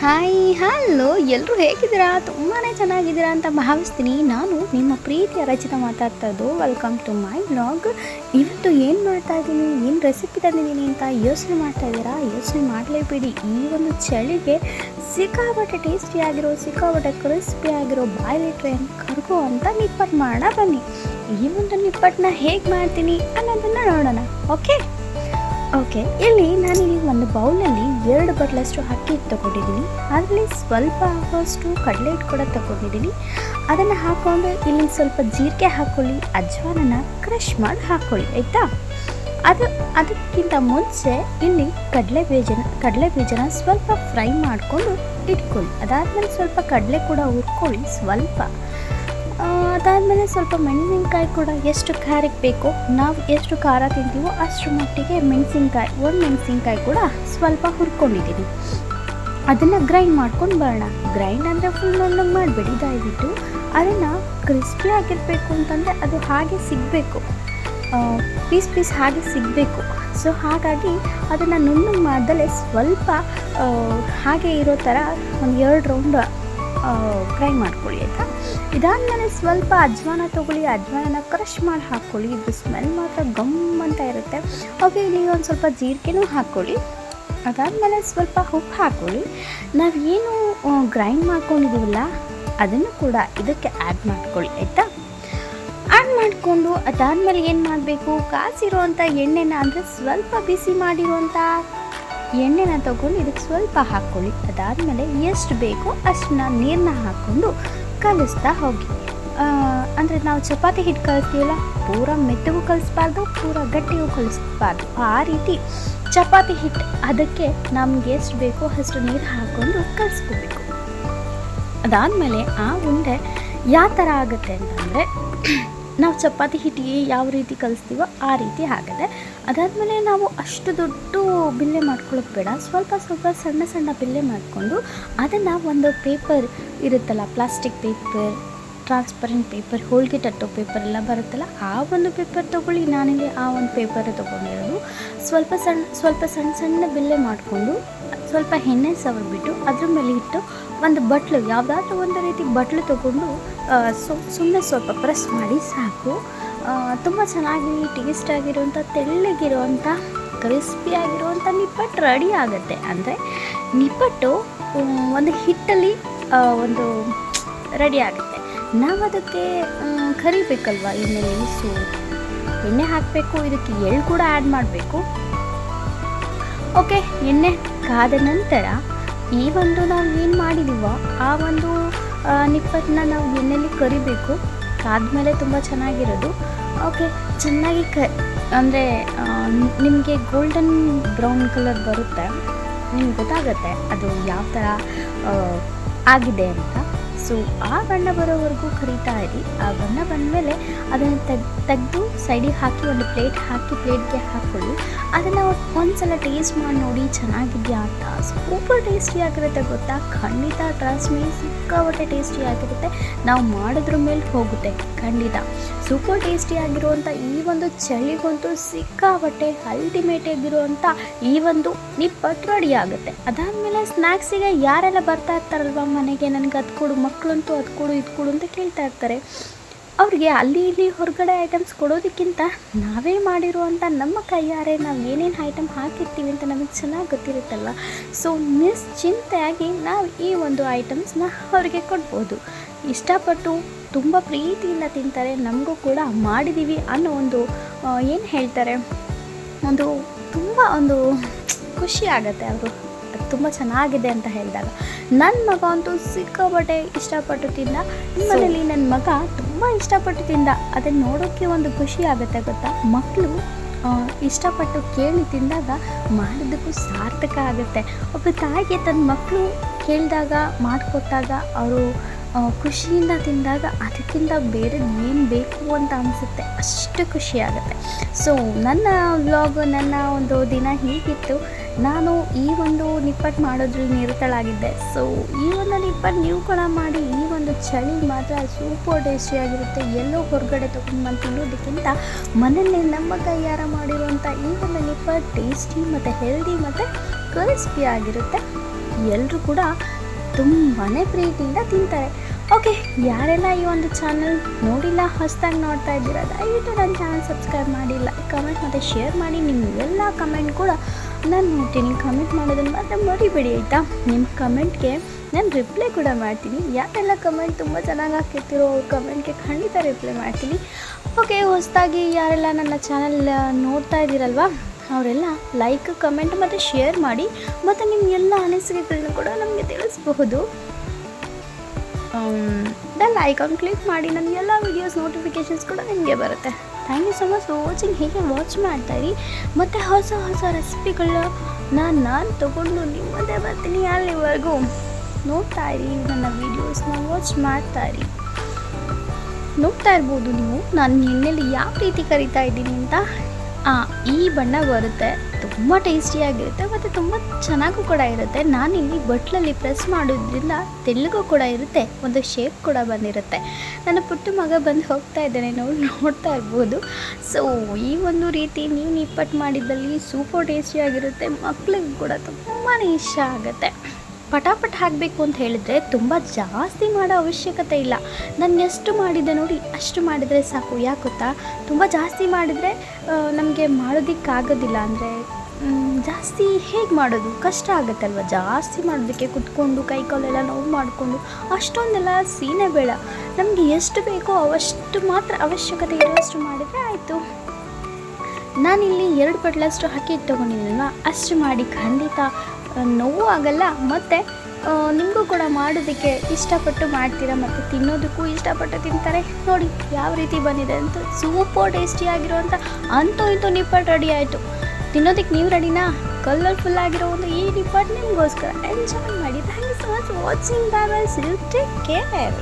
Hi hello ಎಲ್ಲರೂ ಹೇಗಿದ್ದೀರಾ? ತುಂಬಾ ಚೆನ್ನಾಗಿದ್ದೀರಾ ಅಂತ ಭಾವಿಸ್ತೀನಿ. ನಾನು ನಿಮ್ಮ ಪ್ರೀತಿಯ ರಚಿತ ಮಾತಾಡ್ತದ್ದು ವೆಲ್ಕಮ್ ಟು ಮೈ ಬ್ಲಾಗ್ ಇವತ್ತು ಏನು ಮಾಡ್ತಾ ಇದ್ದೀನಿ? ಏನು ರೆಸಿಪಿ ತಂದಿದ್ದೀನಿ ಅಂತ ಯೋಚನೆ ಮಾಡ್ತಾ ಇದ್ದೀರಾ? ಯೋಚನೆ ಮಾಡಲೇಬೇಡಿ. ಈ ಒಂದು ಚಳಿಗೆ ಸಿಕ್ಕಾಪಟ್ಟೆ ಟೇಸ್ಟಿಯಾಗಿರೋ ಸಿಕ್ಕಾಬಟ್ಟೆ ಕ್ರಿಸ್ಪಿ ಆಗಿರೋ ಬಾಯ್ಲಿಟ್ರೆ ಕರ್ಗೋ ಅಂತ ನಿಪ್ಪಟ್ಟು ಮಾಡೋಣ ಬನ್ನಿ. ಈ ಒಂದು ನಿಪ್ಪಟ್ಟನ್ನ ಹೇಗೆ ಮಾಡ್ತೀನಿ ಅನ್ನೋದನ್ನು ನೋಡೋಣ. ಓಕೆ ಓಕೆ ಇಲ್ಲಿ ನಾನಿಲ್ಲಿ ಒಂದು ಬೌಲಲ್ಲಿ ಎರಡು ಬಟ್ಲಷ್ಟು ಅಕ್ಕಿ ತಗೊಂಡಿದ್ದೀನಿ. ಅದರಲ್ಲಿ ಸ್ವಲ್ಪ ಆಗೋಷ್ಟು ಕಡಲೆ ಹಿಟ್ಟು ಕೂಡ ತಗೊಂಡಿದ್ದೀನಿ. ಅದನ್ನು ಹಾಕ್ಕೊಂಡು ಇಲ್ಲಿ ಸ್ವಲ್ಪ ಜೀರಿಗೆ ಹಾಕ್ಕೊಳ್ಳಿ ಅಜ್ವಾನನ ಕ್ರಷ್ ಮಾಡಿ ಹಾಕ್ಕೊಳ್ಳಿ ಆಯಿತಾ? ಅದು ಅದಕ್ಕಿಂತ ಮುಂಚೆ ಇಲ್ಲಿ ಕಡಲೆ ಬೀಜನ ಕಡಲೆ ಬೀಜನ ಸ್ವಲ್ಪ ಫ್ರೈ ಮಾಡಿಕೊಂಡು ಇಟ್ಕೊಳ್ಳಿ. ಅದಾದಮೇಲೆ ಸ್ವಲ್ಪ ಕಡಲೆ ಕೂಡ ಹುರ್ಕೊಳ್ಳಿ, ಸ್ವಲ್ಪ. ಅದಾದಮೇಲೆ ಸ್ವಲ್ಪ ಮೆಣಸಿನ್ಕಾಯಿ ಕೂಡ ಎಷ್ಟು ಖಾರಕ್ಕೆ ಬೇಕೋ ನಾವು ಎಷ್ಟು ಖಾರ ತಿಂತೀವೋ ಅಷ್ಟು ಮಟ್ಟಿಗೆ ಮೆಣಸಿನ್ಕಾಯಿ, ಒಂದು ಮೆಣಸಿನ್ಕಾಯಿ ಕೂಡ ಸ್ವಲ್ಪ ಹುರ್ಕೊಂಡಿದ್ದೀನಿ. ಅದನ್ನು ಗ್ರೈಂಡ್ ಮಾಡ್ಕೊಂಡು ಬರೋಣ. ಗ್ರೈಂಡ್ ಅಂದರೆ ಫುಲ್ ನುಣ್ಣಗೆ ಮಾಡಬೇಡಿ, ದಯವಿಟ್ಟು. ಅದನ್ನು ಕ್ರಿಸ್ಪಿ ಆಗಿರಬೇಕು ಅಂತಂದರೆ ಅದು ಹಾಗೆ ಸಿಗಬೇಕು. ಪೀಸ್ ಪೀಸ್ ಹಾಗೆ ಸಿಗಬೇಕು. ಸೊ ಹಾಗಾಗಿ ಅದನ್ನು ನುಣ್ಣಗೆ ಮಾಡ್ದಲೇ ಸ್ವಲ್ಪ ಹಾಗೆ ಇರೋ ಥರ ಒಂದು ಎರಡು ರೌಂಡ್ ಗ್ರೈಂಡ್ ಮಾಡ್ಕೊಳ್ಳಿ, ಆಯಿತಾ? ಇದಾದಮೇಲೆ ಸ್ವಲ್ಪ ಅಜ್ವಾನ ತೊಗೊಳ್ಳಿ, ಅಜ್ವಾನನ ಕ್ರಷ್ ಮಾಡಿ ಹಾಕ್ಕೊಳ್ಳಿ ಇದು ಸ್ಮೆಲ್ ಮಾತ್ರ ಗಮ್ ಅಂತ ಇರುತ್ತೆ. ಓಕೆ ಇಲ್ಲಿ ಒಂದು ಸ್ವಲ್ಪ ಜೀರಿಗೆನೂ ಹಾಕ್ಕೊಳ್ಳಿ ಅದಾದಮೇಲೆ ಸ್ವಲ್ಪ ಉಪ್ಪು ಹಾಕ್ಕೊಳ್ಳಿ ನಾವೇನು ಗ್ರೈಂಡ್ ಮಾಡ್ಕೊಂಡಿದ್ದೀವಲ್ಲ, ಅದನ್ನು ಕೂಡ ಇದಕ್ಕೆ ಆ್ಯಡ್ ಮಾಡ್ಕೊಳ್ಳಿ, ಆಯಿತಾ? ಆ್ಯಡ್ ಮಾಡಿಕೊಂಡು ಅದಾದಮೇಲೆ ಏನು ಮಾಡಬೇಕು? ಕಾಸಿರುವಂಥ ಎಣ್ಣೆನ ಅಂದರೆ ಸ್ವಲ್ಪ ಬಿಸಿ ಮಾಡಿರುವಂಥ ಎಣ್ಣೆನ ತಗೊಂಡು ಇದಕ್ಕೆ ಸ್ವಲ್ಪ ಹಾಕ್ಕೊಳ್ಳಿ. ಅದಾದಮೇಲೆ ಎಷ್ಟು ಬೇಕೋ ಅಷ್ಟನ್ನ ನೀರನ್ನ ಹಾಕ್ಕೊಂಡು ಕಲಿಸ್ತಾ ಹೋಗಿ. ಅಂದರೆ ನಾವು ಚಪಾತಿ ಹಿಟ್ಟು ಕಲಿಸ್ತೀವಲ್ಲ, ಪೂರ ಮೆತ್ತಗೂ ಕಲಿಸ್ಬಾರ್ದು, ಪೂರ ಗಟ್ಟಿಗೂ ಕಲಿಸ್ಬಾರ್ದು. ಆ ರೀತಿ ಚಪಾತಿ ಹಿಟ್ಟು, ಅದಕ್ಕೆ ನಮ್ಗೆ ಎಷ್ಟು ಬೇಕೋ ಅಷ್ಟು ನೀರು ಹಾಕ್ಕೊಂಡು ಕಲಿಸ್ಕೋಬೇಕು. ಅದಾದಮೇಲೆ ಆ ಉಂಡೆ ಯಾವ ಥರ ಆಗುತ್ತೆ ಅಂತಂದರೆ ನಾವು ಚಪಾತಿ ಹಿಟ್ಟಿಗೆ ಯಾವ ರೀತಿ ಕಲಿಸ್ತೀವೋ ಆ ರೀತಿ ಆಗುತ್ತೆ. ಅದಾದಮೇಲೆ ನಾವು ಅಷ್ಟು ದೊಡ್ಡ ಬಿಲ್ಲೆ ಮಾಡ್ಕೊಳ್ಳೋಕೆ ಬೇಡ. ಸ್ವಲ್ಪ ಸ್ವಲ್ಪ ಸಣ್ಣ ಸಣ್ಣ ಬಿಲ್ಲೆ ಮಾಡಿಕೊಂಡು ಅದನ್ನು ಒಂದು ಪೇಪರ್ ಇರುತ್ತಲ್ಲ, ಪ್ಲಾಸ್ಟಿಕ್ ಪೇಪರ್, ಟ್ರಾನ್ಸ್ಪರೆಂಟ್ ಪೇಪರ್, ಹೋಳಿಗೆ ತಟ್ಟೋ ಪೇಪರ್ ಎಲ್ಲ ಬರುತ್ತಲ್ಲ, ಆ ಒಂದು ಪೇಪರ್ ತೊಗೊಳ್ಳಿ. ನಾನಿಲ್ಲಿ ಆ ಒಂದು ಪೇಪರ್ ತೊಗೊಂಡಿರೋದು. ಸ್ವಲ್ಪ ಸಣ್ಣ ಸ್ವಲ್ಪ ಸಣ್ಣ ಸಣ್ಣ ಬಿಲ್ಲೆ ಮಾಡಿಕೊಂಡು ಸ್ವಲ್ಪ ಎಣ್ಣೆ ಸವರ್ಬಿಟ್ಟು ಅದ್ರ ಮೇಲೆ ಇಟ್ಟು ಒಂದು ಬಟ್ಲು, ಯಾವುದಾದ್ರೂ ಒಂದು ರೀತಿ ಬಟ್ಲು ತೊಗೊಂಡು ಸುಮ್ಮನೆ ಸ್ವಲ್ಪ ಪ್ರೆಸ್ ಮಾಡಿ ಸಾಕು. ತುಂಬ ಚೆನ್ನಾಗಿ ಟೇಸ್ಟ್ ಆಗಿರುವಂಥ, ತೆಳ್ಳಗಿರುವಂಥ ಕ್ರಿಸ್ಪಿ ಆಗಿರುವಂಥ ನಿಪ್ಪಟ್ಟು ರೆಡಿ ಆಗುತ್ತೆ. ಅಂದರೆ ನಿಪ್ಪಟ್ಟು ಒಂದು ಹಿಟ್ಟಲ್ಲಿ ಒಂದು ರೆಡಿ ಆಗುತ್ತೆ. ನಾವು ಅದಕ್ಕೆ ಕರಿಬೇಕಲ್ವ ಎಣ್ಣೆಯಲ್ಲಿ ಸೊ ಎಣ್ಣೆ ಹಾಕಬೇಕು, ಇದಕ್ಕೆ ಎಳ್ಳು ಕೂಡ ಆ್ಯಡ್ ಮಾಡಬೇಕು. ಓಕೆ ಎಣ್ಣೆ ಕಾದ ನಂತರ ಈ ಒಂದು ನಾವು ಏನು ಮಾಡಿದೀವೋ ಆ ಒಂದು ನಿಪ್ಪಟ್ಟನ್ನ ನಾವು ಎಣ್ಣೆಲಿ ಕರಿಬೇಕು. ಕಾದ್ಮೇಲೆ ತುಂಬ ಚೆನ್ನಾಗಿರೋದು. ಓಕೆ ಚೆನ್ನಾಗಿ ಕ, ಅಂದರೆ ನಿಮಗೆ ಗೋಲ್ಡನ್ ಬ್ರೌನ್ ಕಲರ್ ಬರುತ್ತೆ. ನಿಮ್ಗೆ ಗೊತ್ತಾಗುತ್ತೆ ಅದು ಯಾವ ಥರ ಆಗಿದೆ ಅಂತ. ಸೊ ಆ ಬಣ್ಣ ಬರೋವರೆಗೂ ಕರಿತಾ ಇರಿ. ಆ ಬಣ್ಣ ಬಂದಮೇಲೆ ಅದನ್ನು ತೆಗ್, ತೆಗೆದು ಸೈಡಿಗೆ ಹಾಕಿ, ಒಂದು ಪ್ಲೇಟ್ ಹಾಕಿ ಪ್ಲೇಟ್ಗೆ ಹಾಕ್ಕೊಳ್ಳಿ ಅದನ್ನು ಒಂದ್ಸಲ ಟೇಸ್ಟ್ ಮಾಡಿ ನೋಡಿ ಚೆನ್ನಾಗಿದೆಯಾ ಅಂತ. ಸೂಪರ್ ಟೇಸ್ಟಿ ಆಗಿರುತ್ತೆ ಗೊತ್ತಾ? ಖಂಡಿತ ಟ್ರಸ್ಟ್ ಮೀ ಟೇಸ್ಟಿ ಆಗಿರುತ್ತೆ. ನಾವು ಮಾಡೋದ್ರ ಮೇಲೆ ಹೋಗುತ್ತೆ. ಖಂಡಿತ. ಸೂಪರ್ ಟೇಸ್ಟಿ ಆಗಿರುವಂಥ ಈ ಒಂದು ಚಳಿಗಂತೂ ಸಿಕ್ಕಾಪಟ್ಟೆ ಅಲ್ಟಿಮೇಟ್ ಆಗಿರುವಂಥ ಈ ಒಂದು ನಿಪ್ಪಟ್ಟು ರೆಡಿ ಆಗುತ್ತೆ. ಅದಾದಮೇಲೆ ಸ್ನ್ಯಾಕ್ಸಿಗೆ ಯಾರೆಲ್ಲ ಬರ್ತಾ ಇರ್ತಾರಲ್ವ ಮನೆಗೆ? ನನಗೆ ಅದು ಕೊಡು ಮಕ್ಕಳಂತೂ ಅದು ಕೊಡು, ಇದು ಕೊಡು ಅಂತ ಕೇಳ್ತಾ ಇರ್ತಾರೆ. ಅವ್ರಿಗೆ ಅಲ್ಲಿ ಇಲ್ಲಿ ಹೊರಗಡೆ ಐಟಮ್ಸ್ ಕೊಡೋದಕ್ಕಿಂತ ನಾವೇ ಮಾಡಿರುವಂಥ ನಮ್ಮ ಕೈಯಾರೆ ನಾವು ಏನೇನು ಐಟಮ್ ಹಾಕಿರ್ತೀವಿ ಅಂತ ನಮಗೆ ಚೆನ್ನಾಗಿ ಗೊತ್ತಿರುತ್ತಲ್ವ? ಸೊ ನಿಶ್ಚಿಂತೆಯಾಗಿ ನಾವು ಈ ಒಂದು ಐಟಮ್ಸ್ನ ಅವ್ರಿಗೆ ಕೊಡ್ಬೋದು. ಇಷ್ಟಪಟ್ಟು ತುಂಬ ಪ್ರೀತಿಯಿಂದ ತಿಂತಾರೆ, ನಮಗೂ ಕೂಡ ಮಾಡಿದ್ದೀವಿ ಅನ್ನೋ ಒಂದು ಏನು ಹೇಳ್ತಾರೆ? ಒಂದು ತುಂಬ ಒಂದು ಖುಷಿ ಆಗುತ್ತೆ ಅವರು. ತುಂಬ ಚೆನ್ನಾಗಿದೆ ಅಂತ ಹೇಳಿದಾಗ ನನ್ನ ಮಗ ಅಂತೂ ಸಿಕ್ಕಾಪಟ್ಟೆ ಇಷ್ಟಪಟ್ಟು ತಿಂದ ನಿಮ್ಮನೇಲಿ ನನ್ನ ಮಗ ತುಂಬ ಇಷ್ಟಪಟ್ಟು ತಿಂದ ಅದನ್ನು ನೋಡೋಕ್ಕೆ ಒಂದು ಖುಷಿ ಆಗುತ್ತೆ ಗೊತ್ತಾ? ಮಕ್ಕಳು ಇಷ್ಟಪಟ್ಟು ಕೇಳಿ ತಿಂದಾಗ ಮಾಡಿದ್ದಕ್ಕೂ ಸಾರ್ಥಕ ಆಗುತ್ತೆ. ಒಬ್ಬ ತಾಯಿಗೆ ತನ್ನ ಮಕ್ಕಳು ಕೇಳಿದಾಗ, ಮಾಡಿಕೊಟ್ಟಾಗ, ಅವರು ಖುಷಿಯಿಂದ ತಿಂದಾಗ ಅದಕ್ಕಿಂತ ಬೇರೆ ಏನು ಬೇಕು ಅಂತ ಅನಿಸುತ್ತೆ, ಅಷ್ಟು ಖುಷಿಯಾಗುತ್ತೆ ಸೊ ನನ್ನ ವ್ಲಾಗ್ ನನ್ನ ಒಂದು ದಿನ ಹೀಗಿತ್ತು. ನಾನು ಈ ಒಂದು ನಿಪ್ಪಟ್ಟು ಮಾಡೋದ್ರಲ್ಲಿ ನಿರತಳಾಗಿದ್ದೆ. ಸೊ ಈ ಒಂದು ನಿಪ್ಪಟ್ಟು ನೀವು ಕೂಡ ಮಾಡಿ, ಈ ಒಂದು ಚಳಿ ಮಾತ್ರ ಸೂಪರ್ ಟೇಸ್ಟಿಯಾಗಿರುತ್ತೆ ಎಲ್ಲೋ ಹೊರಗಡೆ ತೊಗೊಂಡು ತಿನ್ನೋದಕ್ಕಿಂತ ಮನೆಯಲ್ಲೇ ನಮ್ಮ ಕೈಯಾರ ಮಾಡಿರುವಂಥ ಈ ಒಂದು ನಿಪ್ಪಟ್ಟು ಟೇಸ್ಟಿ ಮತ್ತು ಹೆಲ್ದಿ ಮತ್ತು ಕ್ರಿಸ್ಪಿ ಆಗಿರುತ್ತೆ. ಎಲ್ಲರೂ ಕೂಡ ತುಂಬಾ ಪ್ರೀತಿಯಿಂದ ತಿಂತಾರೆ. ಓಕೆ ಯಾರೆಲ್ಲ ಈ ಒಂದು ಚಾನಲ್ ನೋಡಿಲ್ಲ, ಹೊಸದಾಗಿ ನೋಡ್ತಾ ಇದ್ದೀರಾ, ದಯವಿಟ್ಟು ನನ್ನ ಚಾನಲ್ ಸಬ್ಸ್ಕ್ರೈಬ್ ಲೈಕ್ ಕಮೆಂಟ್ ಮತ್ತು ಶೇರ್ ಮಾಡಿ. ನಿಮ್ಮ ಎಲ್ಲ ಕಮೆಂಟ್ ಕೂಡ ನಾನು ನೋಡ್ತೀನಿ ಕಮೆಂಟ್ ಮಾಡೋದನ್ನು ಮಾತ್ರ ಮರಿಬೇಡಿ, ಆಯಿತಾ? ನಿಮ್ಮ ಕಮೆಂಟ್ಗೆ ನಾನು ರಿಪ್ಲೈ ಕೂಡ ಮಾಡ್ತೀನಿ. ಯಾಕೆಲ್ಲ ಕಮೆಂಟ್ ತುಂಬ ಚೆನ್ನಾಗಿ ಹಾಕಿರ್ತಿರೋ ಅವ್ರ ಕಮೆಂಟ್ಗೆ ಖಂಡಿತ ರಿಪ್ಲೈ ಮಾಡ್ತೀನಿ. ಓಕೆ ಹೊಸದಾಗಿ ಯಾರೆಲ್ಲ ನನ್ನ ಚಾನಲ್ ನೋಡ್ತಾ ಇದ್ದೀರಲ್ವಾ, ಅವರೆಲ್ಲ ಲೈಕ್ ಕಮೆಂಟ್ ಮತ್ತು ಶೇರ್ ಮಾಡಿ, ಮತ್ತು ನಿಮ್ಮ ಎಲ್ಲ ಅನಿಸಿಕೆಗಳನ್ನ ಕೂಡ ನಮಗೆ ತಿಳಿಸಬಹುದು. ಬೆಲ್ ಐಕಾನ್ ಕ್ಲಿಕ್ ಮಾಡಿ ನನ್ನ ಎಲ್ಲ ವೀಡಿಯೋಸ್ ನೋಟಿಫಿಕೇಷನ್ಸ್ ಕೂಡ ನಿಮಗೆ ಬರುತ್ತೆ. Thank you so much. Watching ಹೀಗೆ ವಾಚ್ ಮಾಡ್ತಾಯಿರಿ ಮತ್ತು ಹೊಸ ಹೊಸ ರೆಸಿಪಿಗಳನ್ನ ನಾನು ತೊಗೊಂಡು ನಿಮ್ಮದೇ ಬರ್ತೀನಿ ಅಲ್ಲಿವರೆಗೂ. ನೋಡ್ತಾ ಇರಿ ನನ್ನ ವೀಡಿಯೋಸ್ನ ವಾಚ್ ಮಾಡ್ತಾ ಇರಿ. ನೋಡ್ತಾ ಇರ್ಬೋದು ನೀವು. ನಾನು ಎಣ್ಣೆಲಿ ಯಾವ ರೀತಿ ಕರಿತಾ ಇದ್ದೀನಿ ಅಂತ? ಈ ಬಣ್ಣ ಬರುತ್ತೆ. ತುಂಬ ಟೇಸ್ಟಿಯಾಗಿರುತ್ತೆ ಮತ್ತು ತುಂಬ ಚೆನ್ನಾಗೂ ಕೂಡ ಇರುತ್ತೆ. ನಾನಿಲ್ಲಿ ಬಟ್ಲಲ್ಲಿ ಪ್ರೆಸ್ ಮಾಡೋದ್ರಿಂದ ತೆಳ್ಳಗೂ ಕೂಡ ಇರುತ್ತೆ. ಒಂದು ಶೇಪ್ ಕೂಡ ಬಂದಿರುತ್ತೆ. ನನ್ನ ಪುಟ್ಟ ಮಗ ಬಂದು ಹೋಗ್ತಾ ಇದ್ದಾನೆ, ನೋಡಿ, ನೋಡ್ತಾ ಇರ್ಬೋದು. ಸೊ ಈ ಒಂದು ರೀತಿ ನೀವು ನಿಪ್ಪಟ್ಟು ಮಾಡಿದ್ದಲ್ಲಿ ಸೂಪರ್ ಟೇಸ್ಟಿಯಾಗಿರುತ್ತೆ ಮಕ್ಳಿಗೂ ಕೂಡ ತುಂಬಾ ಇಷ್ಟ ಆಗುತ್ತೆ. ಪಟಾಪಟ್ ಹಾಕಬೇಕು ಅಂತ ಹೇಳಿದರೆ ತುಂಬ ಜಾಸ್ತಿ ಮಾಡೋ ಅವಶ್ಯಕತೆ ಇಲ್ಲ. ನಾನು ಎಷ್ಟು ಮಾಡಿದ್ದೆ ನೋಡಿ, ಅಷ್ಟು ಮಾಡಿದರೆ ಸಾಕು. ಯಾಕೆ ಗೊತ್ತಾ? ತುಂಬ ಜಾಸ್ತಿ ಮಾಡಿದರೆ ನಮಗೆ ಮಾಡೋದಕ್ಕಾಗೋದಿಲ್ಲ. ಅಂದರೆ ಜಾಸ್ತಿ ಹೇಗೆ ಮಾಡೋದು? ಕಷ್ಟ ಆಗುತ್ತಲ್ವ? ಜಾಸ್ತಿ ಮಾಡೋದಕ್ಕೆ ಕುತ್ಕೊಂಡು, ಕೈ ಕಾಲೆಲ್ಲ ನೋವು ಮಾಡಿಕೊಂಡು, ಅಷ್ಟೊಂದೆಲ್ಲ ಸೀನೆ ಬೇಡ. ನಮಗೆ ಎಷ್ಟು ಬೇಕೋ ಅವಷ್ಟು ಮಾತ್ರ ಅವಶ್ಯಕತೆ ಇರುವಷ್ಟು ಮಾಡಿದರೆ ಆಯಿತು. ನಾನಿಲ್ಲಿ ಎರಡು ಬಟ್ಲಷ್ಟು ಹಾಕಿ ತೊಗೊಂಡಿದ್ದೀನಲ್ವ ಅಷ್ಟು ಮಾಡಿ ಖಂಡಿತ ನೋವು ಆಗಲ್ಲ, ಮತ್ತು ನಿಮಗೂ ಕೂಡ ಮಾಡೋದಕ್ಕೆ ಇಷ್ಟಪಟ್ಟು ಮಾಡ್ತೀರಾ ಮತ್ತು ತಿನ್ನೋದಕ್ಕೂ ಇಷ್ಟಪಟ್ಟು ತಿಂತಾರೆ? ನೋಡಿ, ಯಾವ ರೀತಿ ಬಂದಿದೆ ಅಂತ ಸೂಪರ್ ಟೇಸ್ಟಿಯಾಗಿರುವಂಥ ಅಂತೂ ಇಂತೂ ನಿಪ್ಪಟ್ಟು ರೆಡಿ ಆಯಿತು. ತಿನ್ನೋದಕ್ಕೆ ನೀವು ರೆಡಿನಾ ಕಲರ್ಫುಲ್ ಆಗಿರೋ ಒಂದು ಈ ರಿಪೋರ್ಟ್ ನಿಮಗೋಸ್ಕರ ಎಂಜಾಯ್ ಮಾಡಿ. Thank you so much watching bye bye take care